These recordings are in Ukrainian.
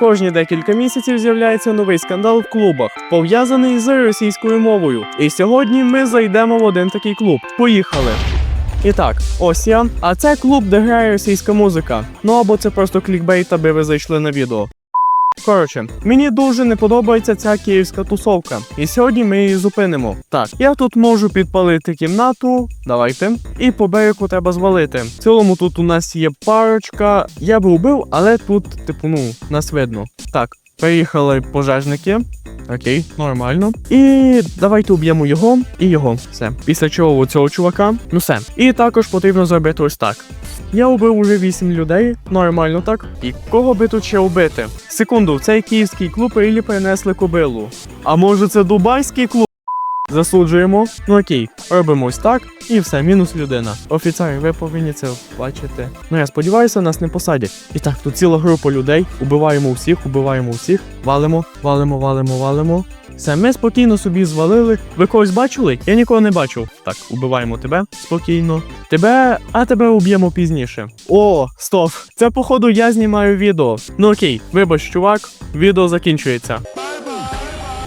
Кожні декілька місяців з'являється новий скандал в клубах, пов'язаний з російською мовою. І сьогодні ми зайдемо в один такий клуб. Поїхали. І так, ось я. А це клуб, де грає російська музика. Ну або це просто клікбейт, аби ви зайшли на відео. Коротше, мені дуже не подобається ця київська тусовка, і сьогодні ми її зупинимо. Так, я тут можу підпалити кімнату, давайте, і по берегу треба звалити. В цілому тут у нас є парочка. Я би убив, але тут, типу, ну, нас видно. Так, приїхали пожежники. Окей, нормально. І давайте уб'ємо його і його. Все. Після чого у цього чувака. Ну все. І також потрібно зробити ось так. Я убив уже 8 людей, нормально так. І кого би тут ще убити? Секунду, цей київський клуб Ілі перенесли кобилу. А може це дубайський клуб? Засуджуємо. Ну окей, робимо ось так, і все, мінус людина. Офіцери, ви повинні це бачити. Ну я сподіваюся, нас не посадять. І так, тут ціла група людей. Убиваємо всіх, убиваємо всіх. Валимо, валимо, валимо, валимо. Все, ми спокійно собі звалили. Ви когось бачили? Я нікого не бачив. Так, убиваємо тебе спокійно. Тебе, а тебе уб'ємо пізніше. О, стоп! Це походу я знімаю відео. Ну окей, вибач, чувак, відео закінчується.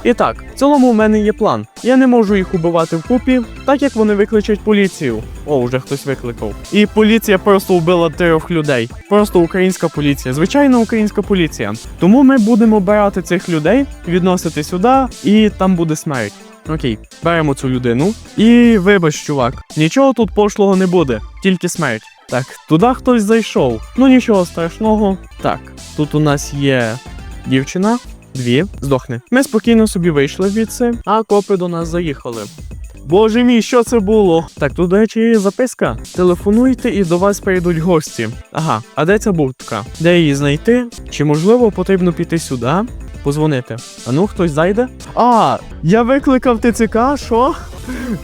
І так, в цілому в мене є план. Я не можу їх убивати вкупі, так як вони викличуть поліцію. О, вже хтось викликав. І поліція просто вбила трьох людей. Просто українська поліція, звичайна українська поліція. Тому ми будемо обирати цих людей, відносити сюди, і там буде смерть. Окей, беремо цю людину. І вибач, чувак, нічого тут пошлого не буде, тільки смерть. Так, туди хтось зайшов. Ну нічого страшного. Так, тут у нас є дівчина. Дві, здохне. Ми спокійно собі вийшли звідси, а копи до нас заїхали. Боже мій, що це було? Так, тут, до речі, є записка. Телефонуйте і до вас прийдуть гості. Ага, а де ця будка? Де її знайти? Чи можливо потрібно піти сюди? Позвонити. А ну, хтось зайде? А, я викликав ТЦК, що?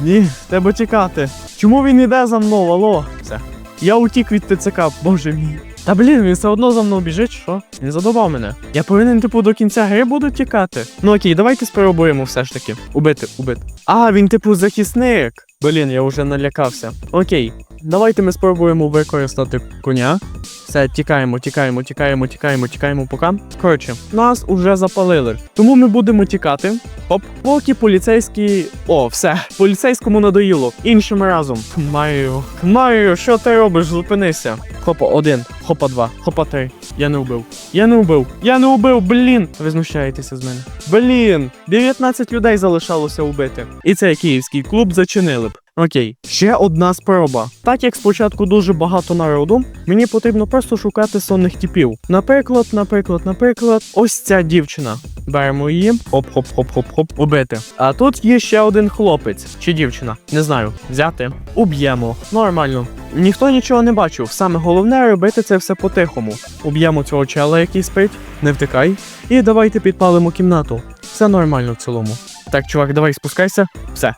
Ні, треба чекати. Чому він іде за мною? Алло? Все. Я утік від ТЦК, боже мій. Та блін, він все одно за мною біжить, що? Він задобав мене. Я повинен, типу, до кінця гри буду тікати. Ну окей, давайте спробуємо все ж таки. Убити, убити. А, він, типу, захисник. Блін, я вже налякався. Окей, давайте ми спробуємо використати коня. Все, тікаємо, тікаємо, тікаємо, тікаємо, тікаємо поки. Коротше, нас уже запалили. Тому ми будемо тікати. Хоп, поки поліцейські. О, все, поліцейському надоїло. Іншим разом. Маю. Маю, що ти робиш? Зупинися. Хопа, один, хопа, два, хопа, три. Я не вбив. Я не вбив. Я не вбив, блін. Ви знущаєтеся з мене. Блін, 19 людей залишалося вбити. І цей київський клуб зачинили б. Окей, ще одна спроба. Так як спочатку дуже багато народу, мені потрібно просто шукати сонних типів. Наприклад, наприклад, наприклад, ось ця дівчина. Беремо її, хоп-хоп-хоп-хоп-хоп, убити. А тут є ще один хлопець чи дівчина. Не знаю, взяти, уб'ємо. Нормально. Ніхто нічого не бачив. Саме головне робити це все по-тихому. Уб'ємо цього чела, який спить, не втикай. І давайте підпалимо кімнату. Все нормально в цілому. Так, чувак, давай спускайся. Все.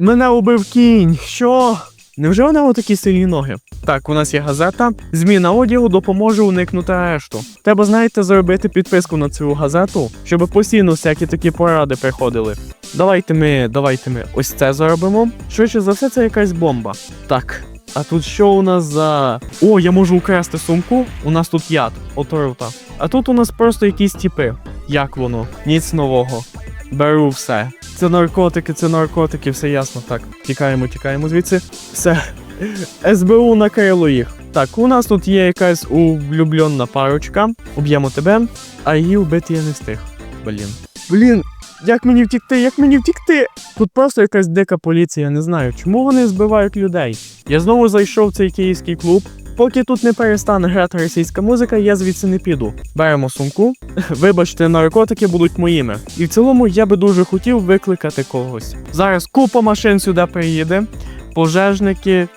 Мене убив кінь. Що? Невже у нього такі сильні ноги? Так, у нас є газета. Зміна одягу допоможе уникнути арешту. Треба, знаєте, зробити підписку на цю газету, щоб постійно всякі такі поради приходили. Давайте ми, давайте ми ось це зробимо. Швидше за все, це якась бомба. Так. А тут що у нас за. О, я можу украсти сумку. У нас тут яд, отрута. А тут у нас просто якісь тіпи. Як воно? Ніц нового. Беру все. Це наркотики, це наркотики, все ясно. Так, тікаємо, тікаємо звідси. Все. СБУ накрило їх. Так, у нас тут є якась улюблена парочка. Уб'ємо тебе, а її вбити я не встиг. Блін. Блін, як мені втікти? Як мені втікти? Тут просто якась дика поліція, я не знаю, чому вони збивають людей. Я знову зайшов в цей київський клуб. Поки тут не перестане грати російська музика, я звідси не піду. Беремо сумку. Вибачте, наркотики будуть моїми. І в цілому я би дуже хотів викликати когось. Зараз купа машин сюди приїде, пожежники,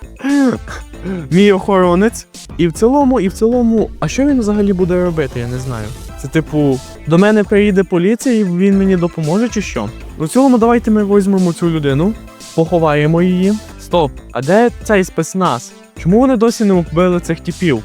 мій охоронець. І в цілому, і в цілому, а що він взагалі буде робити, я не знаю. Це типу, до мене приїде поліція і він мені допоможе чи що? У цілому, давайте ми візьмемо цю людину, поховаємо її. Стоп, а де цей спецназ? Чому вони досі не вбили цих типів?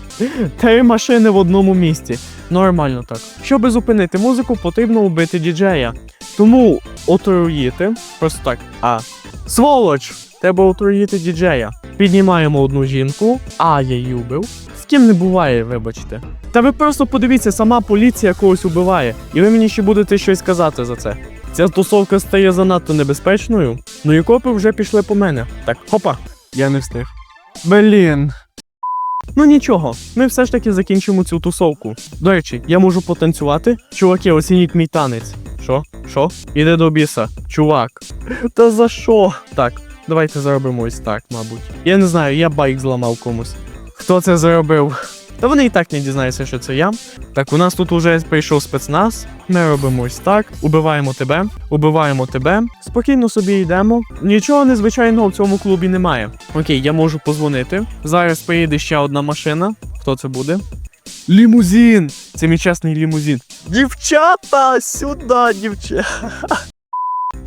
Три машини в одному місці. Нормально так. Щоб зупинити музику, потрібно вбити діджея. Тому отруїти. Просто так. А. Сволоч! Треба отруїти діджея. Піднімаємо одну жінку, а я її вбив. таким не буває, вибачте. Та ви просто подивіться, сама поліція когось убиває, і ви мені ще будете щось казати за це. Ця тусовка стає занадто небезпечною. Ну і копи вже пішли по мене. Так, хопа, я не встиг. Блін. Ну нічого, ми все ж таки закінчимо цю тусовку. До речі, я можу потанцювати. Чуваки, оцініть мій танець. Що? Що? Іде до біса. Чувак. Та за що? Так, давайте зробимо ось так, мабуть. Я не знаю, я байк зламав комусь. Хто це зробив? Та вони і так не дізнаються, що це я. Так, у нас тут уже прийшов спецназ. Ми робимо ось так. Убиваємо тебе, убиваємо тебе. Спокійно собі йдемо. Нічого незвичайного в цьому клубі немає. Окей, я можу позвонити. Зараз приїде ще одна машина. Хто це буде? Лімузин! Це мій чесний лімузин. Дівчата! Сюди, дівчата!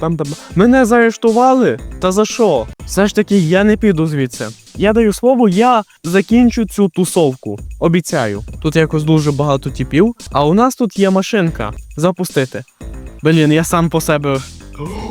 Там там. Мене заарештували? Та за що? Все ж таки, я не піду звідси. Я даю слово, я закінчу цю тусовку. Обіцяю. Тут якось дуже багато типів, а у нас тут є машинка. Запустити. Блін, я сам по себе.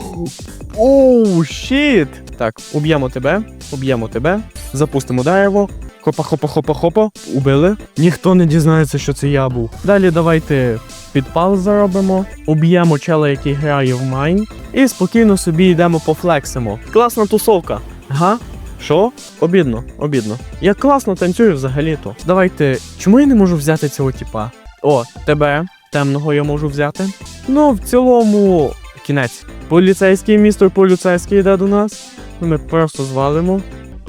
Оу, щіт! Так, уб'ємо тебе, уб'ємо тебе, запустимо дерево. Хопа, хопа, хопа, хопа. Убили. Ніхто не дізнається, що це я був. Далі давайте підпал заробимо, уб'ємо чела, який грає в майн, і спокійно собі йдемо пофлексимо. Класна тусовка. Га? Що? Обідно, обідно. Я класно танцюю взагалі-то. Давайте. Чому я не можу взяти цього типа? О, тебе, темного я можу взяти. Ну, в цілому, кінець. Поліцейський містер поліцейський йде до нас. Ми просто звалимо.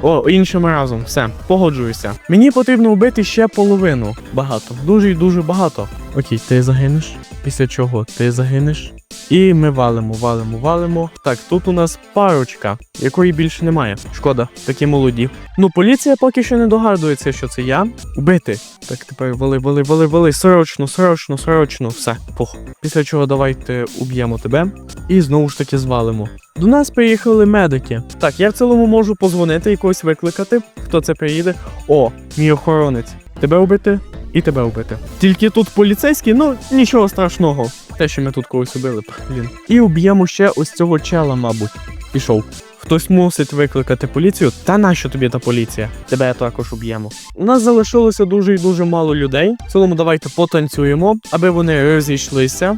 О, іншим разом, все, погоджуюся. Мені потрібно вбити ще половину. Багато. Дуже і дуже багато. Окей, ти загинеш. Після чого ти загинеш. І ми валимо, валимо, валимо. Так, тут у нас парочка, якої більше немає. Шкода, такі молоді. Ну, поліція поки що не догадується, що це я. Убити. Так, тепер вали, вали, вали, вали. Срочно, срочно, срочно. Все, пух. Після чого давайте уб'ємо тебе і знову ж таки звалимо. До нас приїхали медики. Так, я в цілому можу позвонити і когось викликати. Хто це приїде? О, мій охоронець. Тебе убити і тебе убити. Тільки тут поліцейські, ну нічого страшного. Те, що ми тут когось убили, блін. І уб'ємо ще ось цього чела, мабуть. Пішов. Хтось мусить викликати поліцію. Та нащо тобі та поліція? Тебе також уб'ємо. У нас залишилося дуже і дуже мало людей. В цілому давайте потанцюємо, аби вони розійшлися.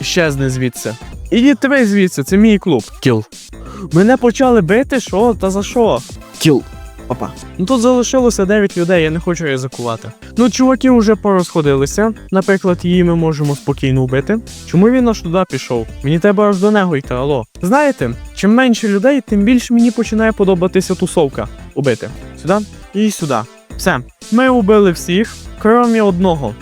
Щезне звідси. Ідіть тебе звідси, це мій клуб. Кіл. Мене почали бити, що? Та за що? Кіл. Опа. Ну тут залишилося 9 людей, я не хочу ризикувати. Ну, чуваки вже порозходилися. Наприклад, її ми можемо спокійно вбити. Чому він аж туди пішов? Мені треба аж до нього йти, алло. Знаєте, чим менше людей, тим більше мені починає подобатися тусовка. Убити. Сюди і сюди. Все. Ми убили всіх, крім одного.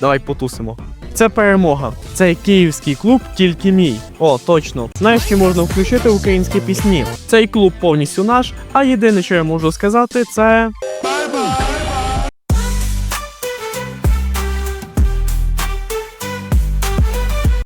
Давай потусимо. Це перемога. Це київський клуб, тільки мій. О, точно. Знаєш, що можна включити українські пісні. Цей клуб повністю наш, а єдине, що я можу сказати, це.